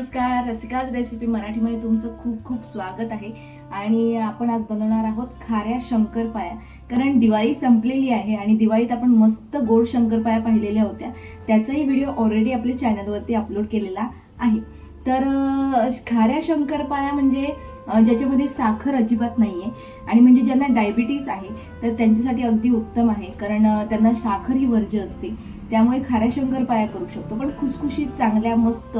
नमस्कार रसिकाज रेसिपी मराठीमध्ये तुमचं खूप खूप स्वागत आहे. आणि आपण आज बनवणार आहोत खाऱ्या शंकरपाया. कारण दिवाळी संपलेली आहे आणि दिवाळीत आपण मस्त गोड शंकरपाया पाहिलेल्या होत्या. त्याचाही व्हिडिओ ऑलरेडी आपल्या चॅनलवरती अपलोड केलेला आहे. तर खाऱ्या शंकरपाया म्हणजे ज्याच्यामध्ये साखर अजिबात नाही आहे आणि म्हणजे ज्यांना डायबिटीस आहे तर त्यांच्यासाठी अगदी उत्तम आहे. कारण त्यांना साखर ही वर्ज्य असते. त्यामुळे खाऱ्या शंकरपाया करू शकतो. पण खुसखुशीत चांगल्या मस्त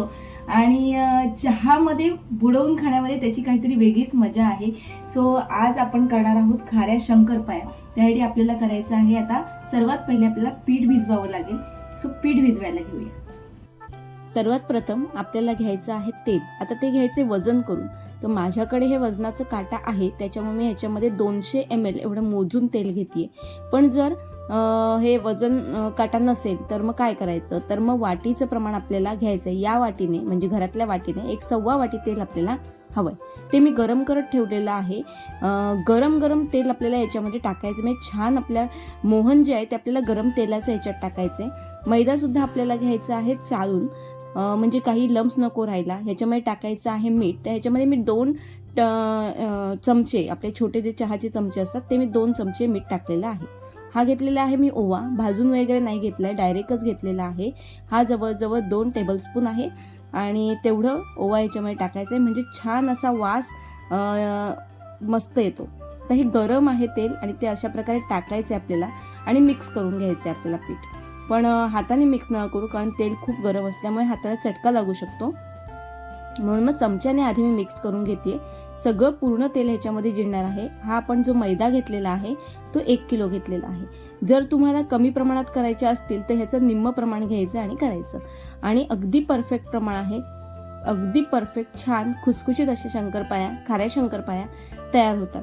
आणि चहामध्ये बुडवून खाण्यामध्ये त्याची काहीतरी वेगळीच मजा आहे. सो आज आपण करणार आहोत खाऱ्या शंकरपाया त्यासाठी आपल्याला करायचं आहे आता सर्वात पहिले आपल्याला पीठ भिजवावं लागेल. सो पीठ भिजवायला घेऊया. सर्वात प्रथम आपल्याला घ्यायचं आहे तेल. आता ते घ्यायचे वजन करून. तर माझ्याकडे हे वजनाचं काटा आहे त्याच्यामुळे मी ह्याच्यामध्ये दोनशे एम एल एवढं मोजून तेल घेते पण जर हे वजन काटा नसेल तर मग काय करायचं? तर मग वाटीचं प्रमाण आपल्याला घ्यायचं आहे या वाटीने म्हणजे घरातल्या वाटीने एक सव्वा वाटी तेल आपल्याला हवंय. ते मी गरम करत ठेवलेलं आहे. गरम गरम तेल आपल्याला याच्यामध्ये टाकायचं. म्हणजे छान आपल्या मोहन जे आहे ते आपल्याला गरम तेलाचं याच्यात टाकायचं आहे मैदासुद्धा आपल्याला घ्यायचा आहे चाळून. म्हणजे काही लम्स नको राहायला. ह्याच्यामध्ये टाकायचं आहे मीठ. तर ह्याच्यामध्ये मी दोन ट- चमचे आपले छोटे जे चहाचे चमचे असतात ते मी दोन चमचे मीठ टाकलेलं आहे. हा घेतलेला आहे मी ओवा. भाजून वगैरे नाही घेतला आहे डायरेक्टच घेतलेला आहे. हा जवळजवळ दोन टेबलस्पून आहे. आणि तेवढं ओवा ह्याच्यामध्ये टाकायचं आहे म्हणजे छान असा वास मस्त येतो. तर हे गरम आहे तेल आणि ते अशा प्रकारे टाकायचं आहे आपल्याला आणि मिक्स करून घ्यायचं आहे आपल्याला पीठ. पण हाताने मिक्स न करू कारण तेल खूप गरम असल्यामुळे हाताला चटका लागू शकतो. म्हणून मग चमच्याने आधी मी मिक्स करून घेते. सगळं पूर्ण तेल ह्याच्यामध्ये जिरणार आहे. हा आपण जो मैदा घेतलेला आहे तो एक किलो घेतलेला आहे. जर तुम्हाला कमी प्रमाणात करायचे असतील तर ह्याचं निम्म प्रमाण घ्यायचं आणि करायचं. आणि अगदी परफेक्ट प्रमाण आहे. अगदी परफेक्ट छान खुसखुशीत अशा शंकरपाया खाऱ्या शंकरपाया तयार होतात.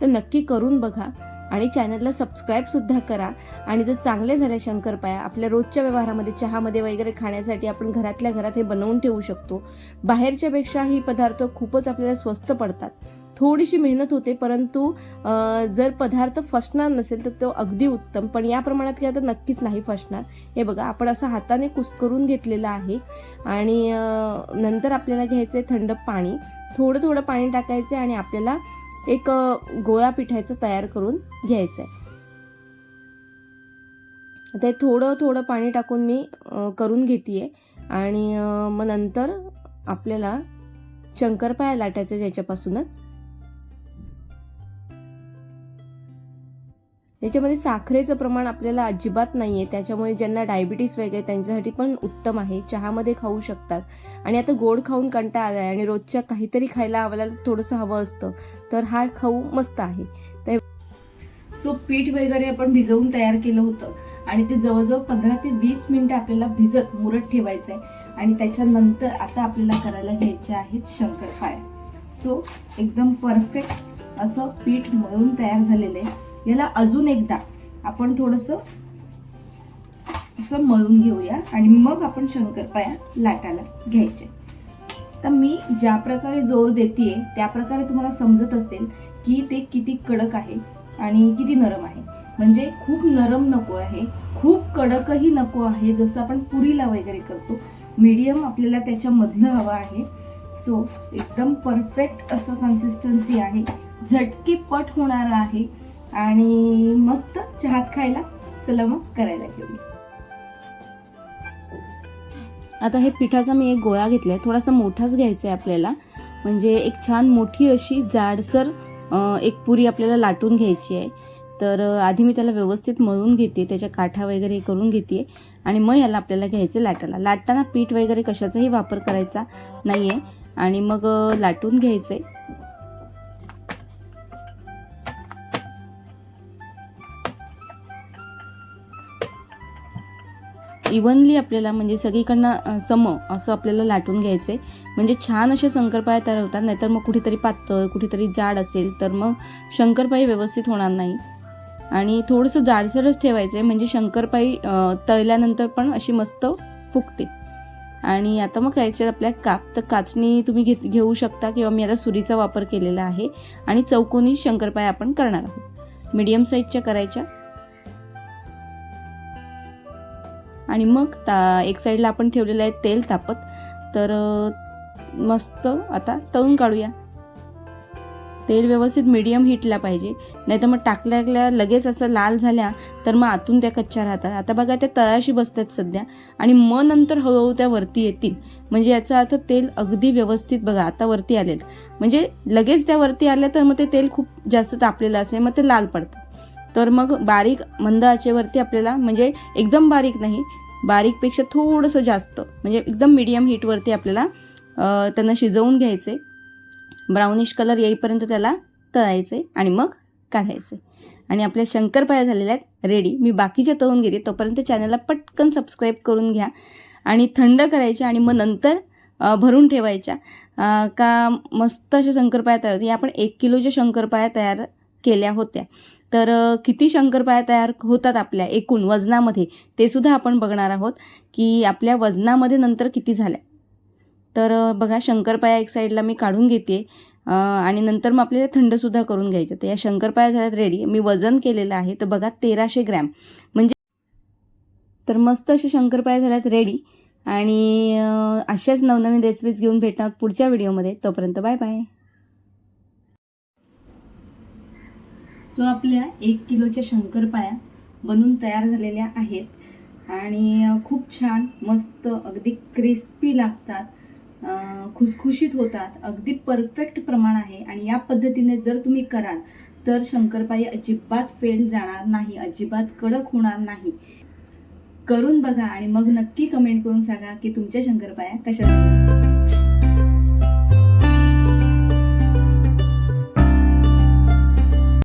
तर नक्की करून बघा. आणि चॅनलला सबस्क्राईबसुद्धा करा. आणि जर चांगले झाले शंकरपाया आपल्या रोजच्या व्यवहारामध्ये चहामध्ये वगैरे खाण्यासाठी आपण घरातल्या घरात हे बनवून ठेवू शकतो. बाहेरच्यापेक्षा ही पदार्थ खूपच आपल्याला स्वस्त पडतात. थोडीशी मेहनत होते परंतु जर पदार्थ फसणार नसेल तर तो अगदी उत्तम. पण या प्रमाणात केला तर नक्कीच नाही फसणार. हे बघा आपण असं हाताने कुस्करून घेतलेलं आहे. आणि नंतर आपल्याला घ्यायचं आहे थंड पाणी. थोडं थोडं पाणी टाकायचं आणि आपल्याला एक गोळा पिठायचं तयार करून घ्यायचं आहे ते थोडं थोडं पाणी टाकून मी करून घेते आणि मग नंतर आपल्याला शंकरपाया लाटायचं ज्याच्यापासूनच. याच्यामध्ये साखरेचं प्रमाण आपल्याला अजिबात नाही आहे त्याच्यामुळे ज्यांना डायबिटीस वगैरे त्यांच्यासाठी पण उत्तम आहे. चहामध्ये खाऊ शकतात. आणि आता गोड खाऊन कंटाळा आला आहे आणि रोजच्या काहीतरी खायला आपल्याला थोडंसं हवं असतं. तर हा खाऊ मस्त आहे. सो पीठ वगैरे आपण भिजवून तयार केलं होतं. आणि ते जवळजवळ पंधरा ते वीस मिनटं आपल्याला भिजत मुरत ठेवायचं आहे आणि त्याच्यानंतर आता आपल्याला करायला घ्यायचे आहेत शंकरपाया सो एकदम परफेक्ट असं पीठ मळून तयार झालेलं आहे. याला अजून एकदा आपण थोडंसं असं मळून घेऊया आणि मग आपण शंकरपाया लाटाला घ्यायचे. तर मी ज्या प्रकारे जोर देते त्या प्रकारे तुम्हाला समजत असेल की ते किती कडक आहे आणि किती नरम आहे. म्हणजे खूप नरम नको आहे खूप कडकही नको आहे जसं आपण पुरीला वगैरे करतो. मीडियम आपल्याला त्याच्यामधलं हवं आहे. सो एकदम परफेक्ट असं कन्सिस्टन्सी आहे. झटके पट होणारं आहे. आणि मस्त चहात खायला चला मग करायला घेऊया आता हे पिठाचा मी एक गोळा घेतला आहे थोडासा मोठाच घ्यायचा आहे आपल्याला. म्हणजे एक छान मोठी अशी जाडसर एक पुरी आपल्याला लाटून घ्यायची आहे तर आधी मी त्याला व्यवस्थित मळून घेते. त्याच्या काठा वगैरे करून घेते आणि मग याला आपल्याला घ्यायचं लाटायला. लाटताना पीठ वगैरे कशाचाही वापर करायचा नाही आहे आणि मग लाटून घ्यायचं आहे इव्हनली आपल्याला म्हणजे सगळीकडनं सम असं आपल्याला लाटून घ्यायचं आहे म्हणजे छान असे शंकरपाळे तयार होतात नाहीतर मग कुठेतरी पातळ कुठेतरी जाड असेल तर मग शंकरपाळी व्यवस्थित होणार नाही. आणि थोडंसं जाडसरच ठेवायचं आहे म्हणजे शंकरपाळी तळल्यानंतर पण अशी मस्त फुगते. आणि आता मग याच्यात आपल्या काप तर काचणी तुम्ही घेत घेऊ शकता किंवा मी आता सुरीचा वापर केलेला आहे. आणि चौकोनी शंकरपाळ्या आपण करणार आहोत. मीडियम साईजच्या करायच्या. आणि मग ता एक साईडला आपण ठेवलेलं आहे तेल तापत. तर मस्त आता तळून काढूया. तेल व्यवस्थित मीडियम हीटला पाहिजे. नाही तर मग टाकल्या लगेच असं लाल झाल्या तर मग आतून त्या कच्च्या राहतात. आता बघा त्या तळाशी बसतात सध्या. आणि मग नंतर हळूहळू त्या वरती येतील. म्हणजे याचा अर्थ तेल अगदी व्यवस्थित बघा आता वरती आलेलं. म्हणजे लगेच त्या वरती आल्या तर मग ते तेल खूप जास्त तापलेलं असेल मग ते लाल पडतं. तर मग बारीक मंद आचेवरती आपल्याला म्हणजे एकदम बारीक नाही बारीकपेक्षा थोडंसं जास्त म्हणजे एकदम मिडियम हीटवरती आपल्याला त्यांना शिजवून घ्यायचे. ब्राउनिश कलर येईपर्यंत त्याला तळायचे आणि मग काढायचे. आणि आपल्या शंकरपाया झालेल्या आहेत रेडी मी बाकीच्या तळून घेते तोपर्यंत चॅनलला पटकन सबस्क्राईब करून घ्या. आणि थंड करायच्या आणि मग नंतर भरून ठेवायच्या. का मस्त अशा शंकरपाया तयार होत्या. या आपण एक किलोच्या शंकरपाया तयार केल्या होत्या. तर किती शंकरपाया तयार होतात आपल्या एकूण वजनामध्ये ते सुद्धा आपण बघणार आहोत की आपल्या वजनामध्ये नंतर किती झाल्या. तर बघा शंकरपाया एक साईडला मी काढून घेते आणि नंतर मग आपल्याला थंडसुद्धा करून घ्यायचं. तर या शंकरपाया झाल्यात रेडी मी वजन केलेलं आहे तर बघा तेराशे ग्रॅम. म्हणजे तर मस्त असे शंकरपाया झाल्यात रेडी आणि अशाच नवनवीन रेसिपीज घेऊन भेटणार पुढच्या व्हिडिओमध्ये. तोपर्यंत बाय बाय. सो आपल्या एक किलोच्या शंकरपाया बनून तयार झालेल्या आहेत. आणि खूप छान मस्त अगदी क्रिस्पी लागतात. खुसखुशीत होतात. अगदी परफेक्ट प्रमाण आहे. आणि या पद्धतीने जर तुम्ही कराल तर शंकरपाळी अजिबात फेल जाणार नाही. अजिबात कडक होणार नाही. करून बघा आणि मग नक्की कमेंट करून सांगा की तुमच्या शंकरपाया कशा झाल्या.